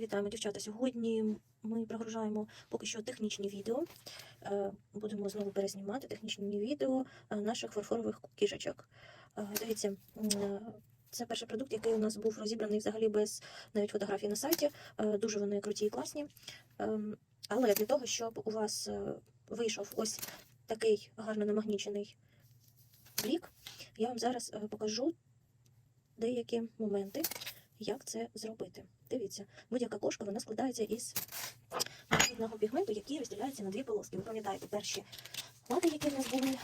Вітаємо, дівчата. Сьогодні ми прогружаємо поки що технічні відео. Е, Будемо знову перезнімати технічні відео е, наших фарфорових кішечок. Е, Дивіться, це перший продукт, який у нас був розібраний взагалі без навіть фотографій на сайті. Дуже вони круті і класні. Але для того, щоб у вас вийшов ось такий гарно намагнічений блік, я вам зараз покажу деякі моменти, як це зробити. Дивіться, будь-яка кошка вона складається із магнітного пігменту, який розділяється на дві полоски. Ви пам'ятаєте, перші лати, які в нас були,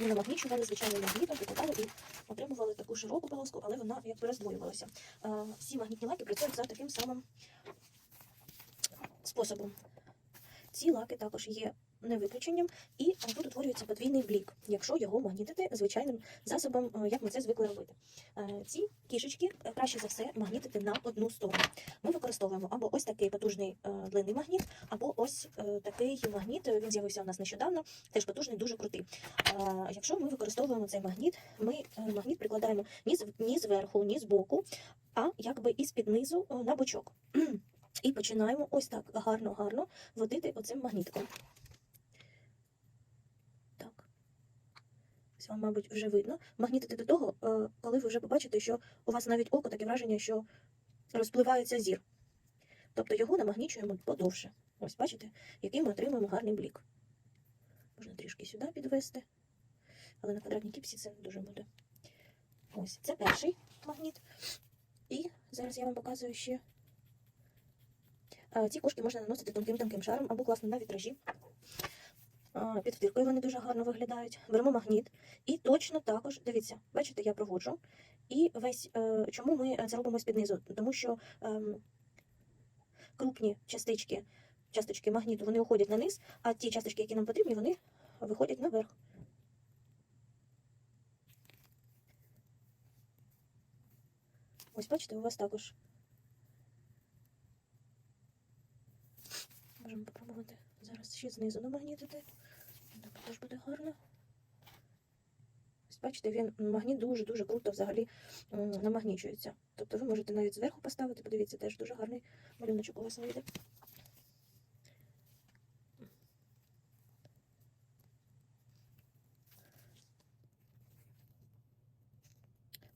ми намагнічували звичайним магнітом, прикладали і отримували таку широку полоску, але вона якби роздвоювалася. Всі магнітні лаки працюють за таким самим способом. Ці лаки також є не виключенням, і тут утворюється подвійний блік, якщо його магнітити звичайним засобом, е, як ми це звикли робити. Е, Ці кішечки е, краще за все магнітити на одну сторону. Ми використовуємо або ось такий потужний длинний магніт, або ось такий магніт. Він з'явився у нас нещодавно, теж потужний, дуже крутий. Якщо ми використовуємо цей магніт, ми магніт прикладаємо ні, з- ні зверху, ні збоку, а якби із під низу на бочок. І починаємо ось так гарно-гарно водити оцим магнітиком. Так. Ось вам, мабуть, вже видно. Магнітити до того, е, коли ви вже побачите, що у вас навіть око таке враження, що розпливається зір. Тобто його намагнічуємо подовше. Ось бачите, який ми отримуємо гарний блік. Можна трішки сюди підвести, але на квадратній кіпсі це не дуже буде. Ось, це перший магніт. І зараз я вам показую ще. Ці кошки можна наносити тонким-тонким шаром або класно на вітражі. Під втиркою вони дуже гарно виглядають. Беремо магніт. І точно також, дивіться, бачите, я проводжу. І весь, е, чому ми це робимо з-під низу? Тому що ем, крупні частички, часточки магніту, вони уходять на низ, а ті часточки, які нам потрібні, вони виходять наверх. Ось бачите, у вас також. Ще знизу намагнітити. Також буде гарно. Бачите, він магніт дуже-дуже круто взагалі намагнічується. Тобто ви можете навіть зверху поставити, подивіться, теж дуже гарний малюночок у вас вийде.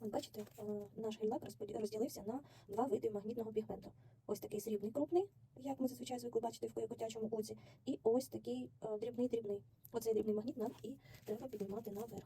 Бачите, е, наш гель-лак розділився на два види магнітного пігменту. Ось такий срібний крупний, як ми зазвичай звикли бачити в котячому оці, і ось такий е, дрібний-дрібний. Оцей дрібний магніт нам і треба піднімати наверх.